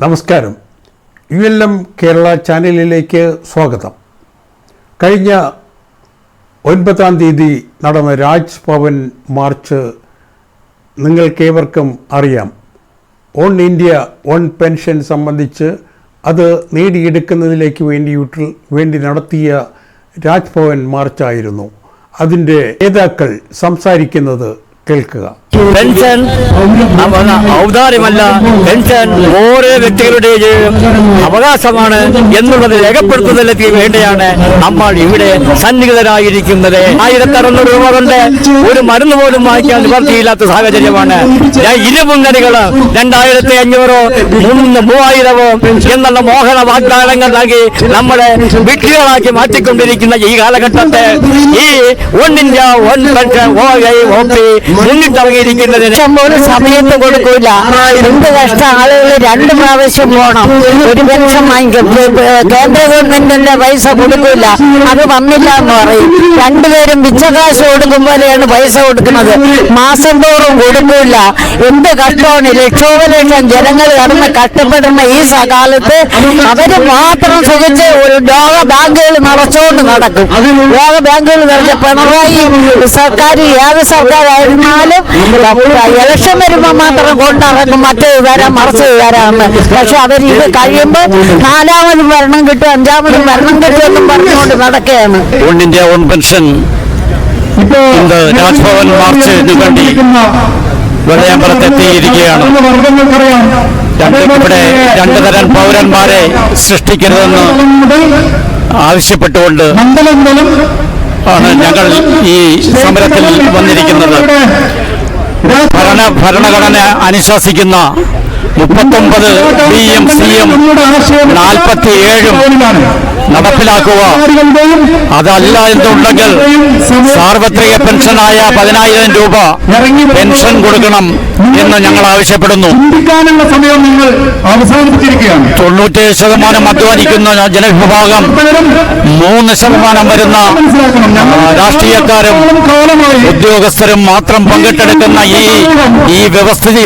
നമസ്കാരം. U L M Kerala ചാനലിലേക്ക് സ്വാഗതം. കഴിഞ്ഞ ഒൻപതാം തീയതി നടന്ന രാജ്ഭവൻ മാർച്ച് നിങ്ങൾക്കേവർക്കും അറിയാം. ഓൺ ഇന്ത്യ ഓൺ പെൻഷൻ സംബന്ധിച്ച് അത് നേടിയെടുക്കുന്നതിലേക്ക് വേണ്ടിയിട്ട് വേണ്ടി നടത്തിയ രാജ്ഭവൻ മാർച്ചായിരുന്നു. അതിന്റെ നേതാക്കൾ സംസാരിക്കുന്നത് കേൾക്കുക. പെൻഷൻ ഔദാര്യമല്ല പെൻഷൻ ഓരോ വ്യക്തികളുടെയും അവകാശമാണ് എന്നുള്ളത് രേഖപ്പെടുത്തുന്നതിലേക്ക് വേണ്ടിയാണ് നമ്മൾ ഇവിടെ സന്നിഹിതരായിരിക്കുന്നത്. ആയിരത്തി അറുന്നൂറ് രൂപ കൊണ്ട് ഒരു മരുന്ന് പോലും വാങ്ങിക്കാൻ നിവർത്തിയില്ലാത്ത സാഹചര്യമാണ്. ഞാൻ ഇരു മുന്നണികൾ രണ്ടായിരത്തി അഞ്ഞൂറോ മൂന്ന് മൂവായിരമോ എന്നുള്ള മോഹന വാഗ്ദാനങ്ങൾ നൽകി നമ്മളെ വിഡ്ഢികളാക്കി മാറ്റിക്കൊണ്ടിരിക്കുന്ന ഈ കാലഘട്ടത്തെ ഈ one India one pension O I O P മുന്നിട്ടിറങ്ങിയിരിക്കുന്നതിന് ഒരു സമയത്ത് കൊടുക്കൂല. എന്ത് കഷ്ട? ആളുകൾ രണ്ട് പ്രാവശ്യം പോണം. ഒരു പെൻഷൻ വാങ്ങിക്കും. കേന്ദ്ര ഗവൺമെന്റിന്റെ പൈസ കൊടുക്കൂല. അത് വന്നില്ല എന്ന് പറയും. രണ്ടുപേരും പിച്ചക്കാശ് കൊടുക്കും പോലെയാണ് പൈസ കൊടുക്കുന്നത്. മാസം തോറും കൊടുക്കൂല. എന്ത് കഷ്ടമാണ്? ലക്ഷോപലക്ഷം ജനങ്ങൾ കടന്ന് കഷ്ടപ്പെടുന്ന ഈ കാലത്ത് അവർ മാത്രം സുഖിച്ച് ഒരു ലോക ബാങ്കുകൾ നിറച്ചുകൊണ്ട് നടക്കും. ലോക ബാങ്കുകൾ നിറച്ച പിണറായി സർക്കാർ ഏത് സർക്കാരായിരുന്നാലും ഇലക്ഷൻ വരുമ്പോൾ മാത്രം കൊണ്ടിറക്കും മറ്റേ തരാം മറച്ചു തരാമെന്ന്. പക്ഷെ അവർ ഇത് കഴിയുമ്പോൾ നാലാമത് ഭരണം കിട്ടും അഞ്ചാമത് ഭരണം കിട്ടും എന്നും പറഞ്ഞുകൊണ്ട് നടക്കുകയാണ്. ഇന്ത്യ വൺ പെൻഷൻ ഇന്ന് രാജ്ഭവൻ മാർച്ചിന് വേണ്ടി വെള്ളയമ്പലത്തെത്തിയിരിക്കുകയാണ്. രണ്ട് ഇവിടെ രണ്ടു തരം പൗരന്മാരെ സൃഷ്ടിക്കരുതെന്ന് ആവശ്യപ്പെട്ടുകൊണ്ട് ആണ് ഞങ്ങൾ ഈ സമരത്തിൽ വന്നിരിക്കുന്നത്. ഭരണ ഭരണഘടന അനുശാസിക്കുന്ന മുപ്പത്തൊമ്പത് ബി എം സി എം നാൽപ്പത്തി ഏഴും നടപ്പിലാക്കുക. അതല്ല എന്നുണ്ടെങ്കിൽ സാർവത്രിക പെൻഷനായ പതിനായിരം രൂപ പെൻഷൻ കൊടുക്കണം എന്ന് ഞങ്ങൾ ആവശ്യപ്പെടുന്നു. സമയം നിങ്ങൾ അവസാനിപ്പിച്ചിരിക്കുകയാണ്. തൊണ്ണൂറ്റേഴ് ശതമാനം അധ്വാനിക്കുന്ന ജനവിഭാഗം മൂന്ന് ശതമാനം വരുന്ന രാഷ്ട്രീയക്കാരും ഉദ്യോഗസ്ഥരും മാത്രം പങ്കിട്ടെടുക്കുന്ന ഈ ഈ വ്യവസ്ഥിതി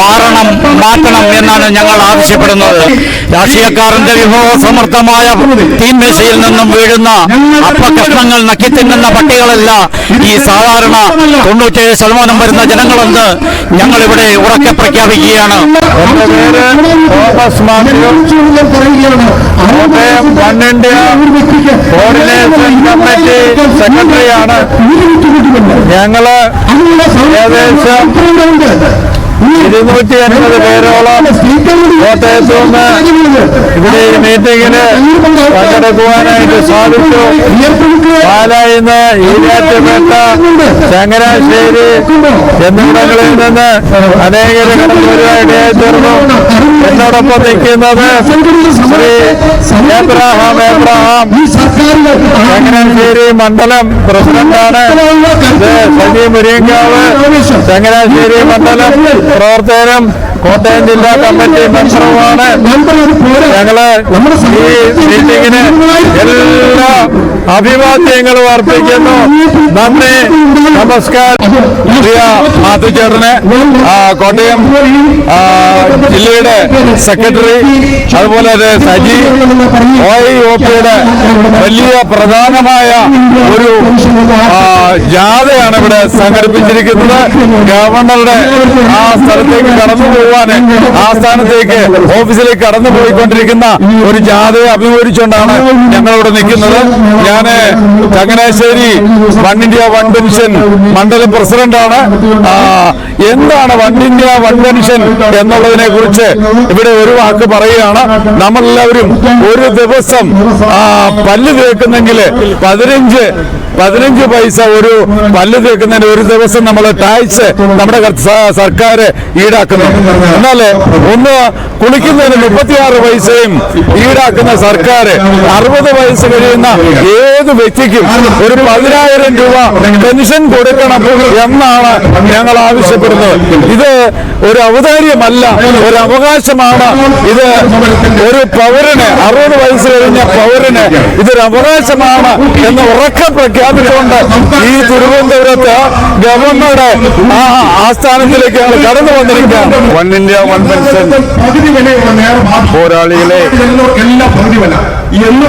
മാറണം മാറ്റണം എന്നാണ് ഞങ്ങൾ ആവശ്യപ്പെടുന്നത്. രാഷ്ട്രീയക്കാരന്റെ വിഭവസമൃദ്ധമായ തീന്മേശയിൽ നിന്നും വീഴുന്ന അപ്പകഷ്ണങ്ങൾ നക്കിത്തിന്നുന്ന പട്ടികളല്ല. ഈ സാധാരണ തൊണ്ണൂറ്റേഴ് ശതമാനം വരുന്ന ജനങ്ങളെന്ന് ഞങ്ങളിവിടെ ഉറക്കെ പ്രഖ്യാപിക്കുകയാണ്. തോമസ് സെക്രട്ടറിയാണ്. ഞങ്ങൾ ഏകദേശം ഇരുന്നൂറ്റി അൻപത് പേരോളം കോട്ടയത്തു നിന്ന് ഇവിടെ ഈ മീറ്റിംഗിന് പങ്കെടുക്കുവാനായിട്ട് സാധിച്ചു. പാലായിൽ ഇന്ന് ഈരാറ്റുപേട്ട ചങ്ങനാശ്ശേരി എന്നിവിടങ്ങളിൽ നിന്ന് അനേകര് കടന്നുവരുവാനിടയായി തീർന്നു എന്നോടൊപ്പം നിൽക്കുന്നത് ശ്രീ ഏബ്രഹാം ഏബ്രഹാം. ചങ്ങനാശ്ശേരി മണ്ഡലം പ്രസിഡന്റാണ്. സജി മുരിയങ്കാവ്. ചങ്ങനാശ്ശേരി മണ്ഡലം പ്രവർത്തകരും കോട്ടയം ജില്ലാ കമ്മിറ്റി മെമ്പറുമാണ്. ഞങ്ങൾ ഈ മീറ്റിങ്ങിന് എല്ലാ അഭിവാദ്യങ്ങളും അർപ്പിക്കുന്നു. നന്ദി. നമസ്കാരം. പ്രിയ മാധുചേട്ടന് കോട്ടയം ജില്ലയുടെ സെക്രട്ടറി അതുപോലെ തന്നെ സജി ഒ ഐ ഒ പിയുടെ വലിയ പ്രധാനമായ ഒരു ജാഥയാണ് ഇവിടെ സംഘടിപ്പിച്ചിരിക്കുന്നത്. ഗവർണറുടെ ആ സ്ഥലത്തേക്ക് കടന്നു പോവാന് ആ സ്ഥാനത്തേക്ക് ഓഫീസിലേക്ക് കടന്നു പോയിക്കൊണ്ടിരിക്കുന്ന ഒരു ജാഥയെ അഭിമുഖീകരിച്ചുകൊണ്ടാണ് ഞങ്ങളിവിടെ നിൽക്കുന്നത്. ഞാൻ Changanassery one India one pension മണ്ഡലം പ്രസിഡന്റാണ്. എന്താണ് വൺ ഇന്ത്യ വൺ പെൻഷൻ എന്നുള്ളതിനെ കുറിച്ച് ഇവിടെ ഒരു വാക്ക് പറയുകയാണ്. നമ്മളെല്ലാവരും ഒരു ദിവസം പല്ല് തേക്കുന്നെങ്കിൽ പതിനഞ്ച് പതിനഞ്ച് പൈസ ഒരു പല്ല് തേക്കുന്നതിന് ഒരു ദിവസം നമ്മൾ ടാക്സ് നമ്മുടെ സർക്കാർ ഈടാക്കുന്നു. എന്നാൽ ഒന്ന് കുളിക്കുന്നതിന് മുപ്പത്തിയാറ് പൈസയും ഈടാക്കുന്ന സർക്കാർ അറുപത് വയസ്സ് കഴിയുന്ന ഏത് വ്യക്തിക്കും ഒരു പതിനായിരം രൂപ പെൻഷൻ കൊടുക്കണം എന്നാണ് ഞങ്ങൾ ആവശ്യപ്പെടുന്നത്. ഇത് ഒരു ഔദാര്യമല്ല ഒരു അവകാശമാണ്. ഇത് ഒരു പൗരന് അറുപത് വയസ്സ് കഴിഞ്ഞ പൗരന് ഇതൊരു അവകാശമാണ് എന്ന് ഉറക്കം പ്രഖ്യാപിച്ചുകൊണ്ട് ഈ തിരുവനന്തപുരത്ത് ഗവർണറുടെ ആ ആസ്ഥാനത്തിലേക്ക് ഞങ്ങൾ കടന്നു വന്നിരിക്കുകയാണ്. ഇന്ത്യ വൺ പെൻഷൻ പകുതി വിലയുള്ള പോരാളികളെ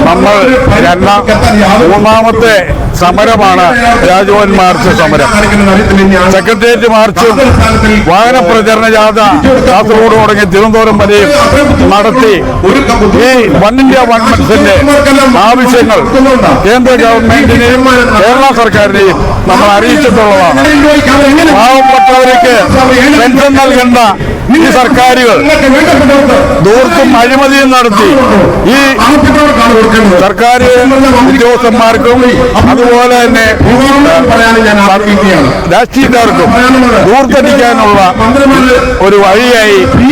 നമ്മൾ രണ്ടാം മൂന്നാമത്തെ സമരമാണ് രാജ്ഭവൻ മാർച്ച് സമരം. സെക്രട്ടേറിയറ്റ് മാർച്ച് വാഹന പ്രചരണ ജാഥ കാസർഗോഡ് തുടങ്ങി തിരുവനന്തപുരം വരെയും നടത്തി. ഈ വൺ ഇന്ത്യ വൺ പെൻഷന്റെ ആവശ്യങ്ങൾ കേന്ദ്ര ഗവൺമെന്റിനെയും കേരള സർക്കാരിനെയും നമ്മൾ അറിയിച്ചിട്ടുള്ളതാണ്. പാവപ്പെട്ടവർക്ക് പെൻഷൻ നൽകേണ്ട ഈ സർക്കാരുകൾ ദൂർത്തും അഴിമതിയും നടത്തി. ഈ സർക്കാർ ഉദ്യോഗസ്ഥന്മാർക്കും അതുപോലെ തന്നെ രാഷ്ട്രീയക്കാർക്കും ദൂർത്തടിക്കാനുള്ള ഒരു വഴിയായി ഈ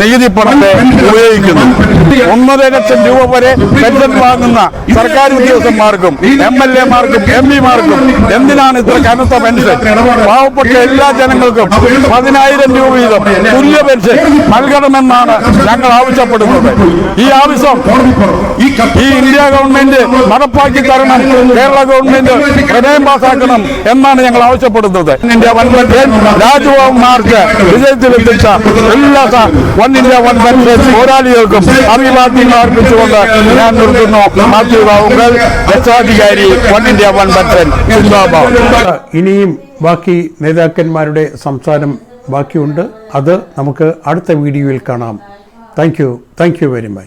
നികുതി പണത്തെ ഉപയോഗിക്കുന്നു. ഒന്നര ലക്ഷം രൂപ വരെ പെൻഷൻ വാങ്ങുന്ന സർക്കാർ ഉദ്യോഗസ്ഥന്മാർക്കും എം എൽ മാർക്കും എം പിമാർക്കും എന്തിനാണ് ഇത്ര കനത്ത പെൻഷൻ? പാവപ്പെട്ട എല്ലാ ജനങ്ങൾക്കും പതിനായിരം രൂപ വീതം തുല്യ പെൻഷൻ നൽകണമെന്നാണ് ഞങ്ങൾ ആവശ്യപ്പെടുന്നത്. ഈ ആവശ്യം ഈ ഇന്ത്യ ഗവൺമെന്റ് നടപ്പാക്കി തരണം. കേരള ഗവൺമെന്റ് പ്രമേയം പാസാക്കണം എന്നാണ് ഞങ്ങൾ ആവശ്യപ്പെടുന്നത്. ഇന്ത്യ വൺ മാർച്ച് വിജയത്തിലെത്തിച്ച എല്ലാ വൺ ഇന്ത്യ വൺ പെൻഷൻ പോരാളികൾക്കും അഭിവാദ്യങ്ങൾ അർപ്പിച്ചുകൊണ്ട് ഞാൻ നിർത്തുന്നു. മാത്യു രക്ഷാധികാരി വൺ ഇന്ത്യ വൺ സിന്ദാബാദ് ഇനിയും ബാക്കി നേതാക്കന്മാരുടെ സംസാരം ബാക്കിയുണ്ട്. അത് നമുക്ക് അടുത്ത വീഡിയോയിൽ കാണാം. Thank you. Thank you very much.